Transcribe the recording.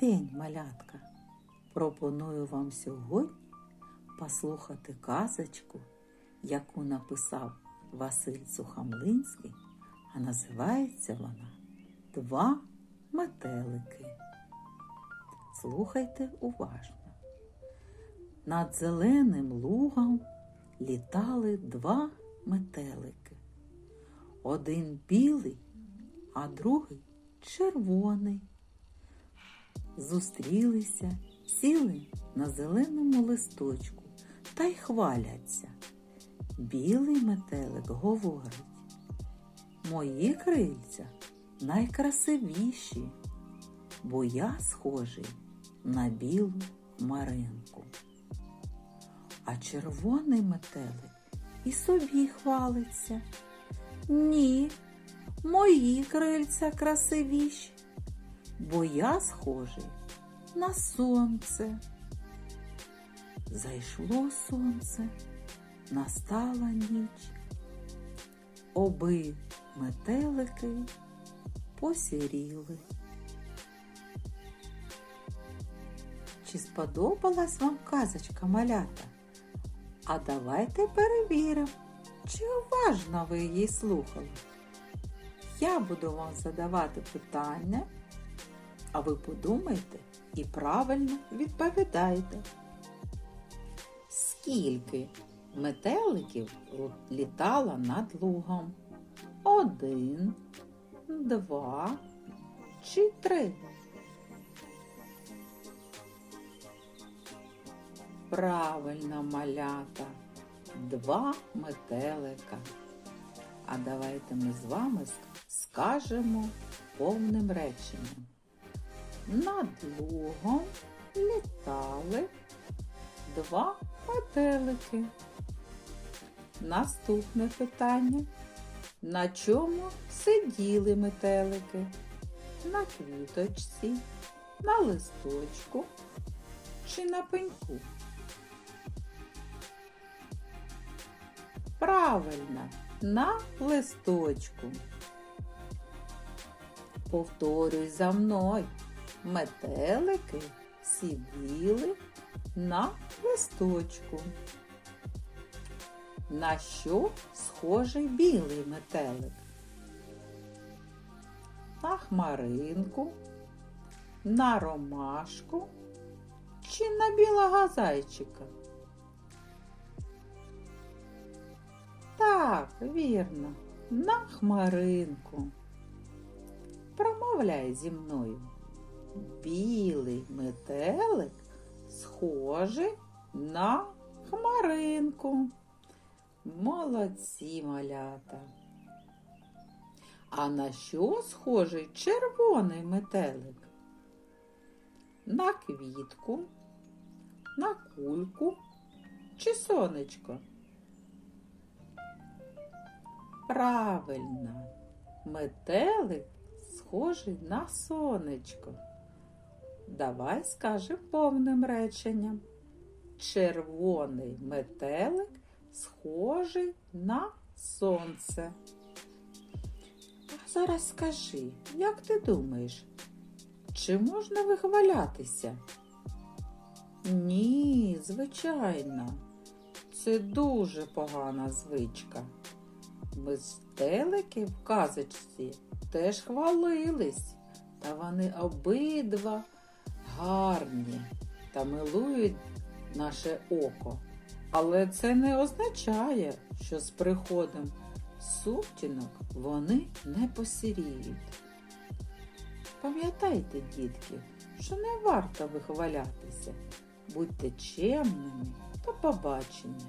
день, малятка! Пропоную вам сьогодні послухати казочку, яку написав Василь Сухомлинський, а називається вона Два метелики. Слухайте уважно. Над зеленим лугом літали два метелики. Один білий, а другий червоний. Зустрілися, сіли на зеленому листочку та й хваляться. Білий метелик говорить, мої крильця найкрасивіші, бо я схожий на білу хмаринку. А червоний метелик і собі хвалиться. Ні, мої крильця красивіші, бо я схожий на сонце. Зайшло сонце, настала ніч. Оби метелики посіріли. Чи сподобалась вам казочка малята? А давайте перевіримо, чи уважно ви її слухали. Я буду вам задавати питання, а ви подумайте і правильно відповідайте. Скільки метеликів літало над лугом? Один, два чи три? Правильно, малята. Два метелика. А давайте ми з вами скажемо повним реченням. Над лугом літали два метелики. Наступне питання. На чому сиділи метелики? На квіточці, на листочку чи на пеньку? Правильно, на листочку. Повторюй за мною. Метелики сиділи на листочку. На що схожий білий метелик? На хмаринку, на ромашку чи на білого зайчика? Так, вірно, на хмаринку. Промовляй зі мною. Білий метелик схожий на хмаринку. Молодці малята. А на що схожий червоний метелик? На квітку, на кульку чи сонечко? Правильно, метелик схожий на сонечко. Давай скажемо повним реченням. Червоний метелик схожий на сонце. А зараз скажи, як ти думаєш, чи можна вихвалятися? Ні, звичайно, це дуже погана звичка. Метелики в казочці теж хвалились, та вони обидва гарні та милують наше око. Але це не означає, що з приходом сутінок вони не посіріють. Пам'ятайте, дітки, що не варто вихвалятися. Будьте чемними та побачення.